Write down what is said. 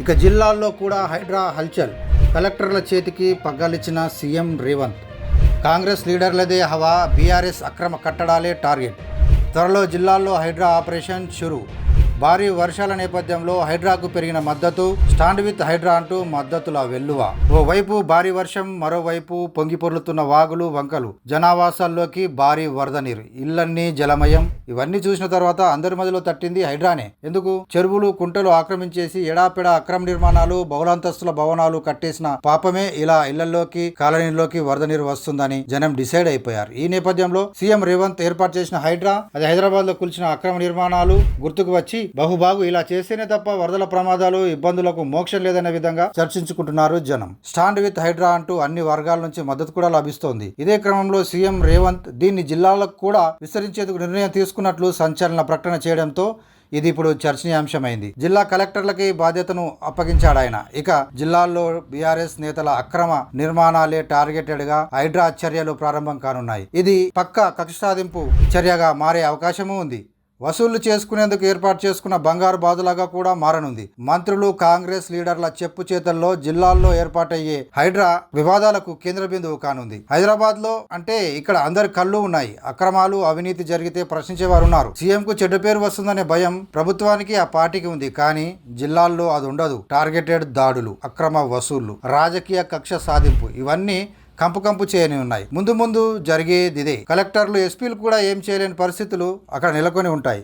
ఇక జిల్లాల్లో కూడా హైడ్రా హల్చల్. కలెక్టర్ల చేతికి పగ్గాలిచ్చిన సీఎం రేవంత్. కాంగ్రెస్ లీడర్లదే హవా బీఆర్ఎస్ అక్రమ కట్టడాలే టార్గెట్. త్వరలో జిల్లాల్లో హైడ్రా ఆపరేషన్ షురూ. భారీ వర్షాల నేపథ్యంలో హైడ్రాకు పెరిగిన మద్దతు స్టాండ్ విత్ హైడ్రా అంటూ మద్దతుల వెల్లువ. ఓవైపు భారీ వర్షం మరోవైపు పొంగి పొర్లుతున్న వాగులు వంకలు. జనావాసాల్లోకి భారీ వరద నీరు. ఇళ్ళన్నీ జలమయం. ఇవన్నీ చూసిన తర్వాత అందరి మధ్యలో తట్టింది హైడ్రానే. ఎందుకు? చెరువులు కుంటలు ఆక్రమించేసి ఎడాపెడా అక్రమ నిర్మాణాలు బహుళాంతస్తుల భవనాలు కట్టేసిన పాపమే ఇలా ఇళ్ళలోకి కాలనీలోకి వరద నీరు వస్తుందని జనం డిసైడ్ అయిపోయారు. ఈ నేపథ్యంలో సీఎం రేవంత్ ఏర్పాటు చేసిన హైడ్రా అది హైదరాబాద్లో కూల్చిన అక్రమ నిర్మాణాలు గుర్తుకు వచ్చి బహుబాగు ఇలా చేస్తేనే తప్ప వరదల ప్రమాదాలు ఇబ్బందులకు మోక్షం లేదనే విధంగా చర్చించుకుంటున్నారు జనం. స్టాండ్ విత్ హైడ్రా అంటూ అన్ని వర్గాల నుంచి మద్దతు కూడా లభిస్తోంది. ఇదే క్రమంలో సీఎం రేవంత్ దీన్ని జిల్లాలకు కూడా విస్తరించేందుకు నిర్ణయం తీసుకున్నట్లు సంచలన ప్రకటన చేయడంతో ఇది ఇప్పుడు చర్చనీయాంశమైంది. జిల్లా కలెక్టర్లకి బాధ్యతను అప్పగించాడు ఆయన ఇక జిల్లాల్లో బీఆర్ఎస్ నేతల అక్రమ నిర్మాణాలే టార్గెటెడ్గా హైడ్రా చర్యలు ప్రారంభం కానున్నాయి. ఇది పక్క కక్ష సాధింపు చర్యగా మారే అవకాశము ఉంది. వసూళ్ళు చేసుకునేందుకు ఏర్పాటు చేసుకున్న బంగారు బాదులాగా కూడా మారనుంది. మంత్రులు కాంగ్రెస్ లీడర్ల చెప్పు చేతల్లో జిల్లాల్లో ఏర్పాటయ్యే హైడ్రా వివాదాలకు కేంద్ర బిందువు కానుంది. హైదరాబాద్లో అంటే ఇక్కడ అందరి కళ్ళు ఉన్నాయి. అక్రమాలు అవినీతి జరిగితే ప్రశ్నించేవారు ఉన్నారు సీఎం కు చెడ్డ పేరు వస్తుందనే భయం ప్రభుత్వానికి ఆ పార్టీకి ఉంది. కానీ జిల్లాల్లో అది ఉండదు. టార్గెటెడ్ దాడులు అక్రమ వసూళ్ళు రాజకీయ కక్ష సాధింపు ఇవన్నీ కంపు కంపు చేయని ఉన్నాయి. ముందు ముందు జరిగేది ఇదే. కలెక్టర్లు ఎస్పీలు కూడా ఏం చేయలేని పరిస్థితులు అక్కడ నెలకొని ఉంటాయి.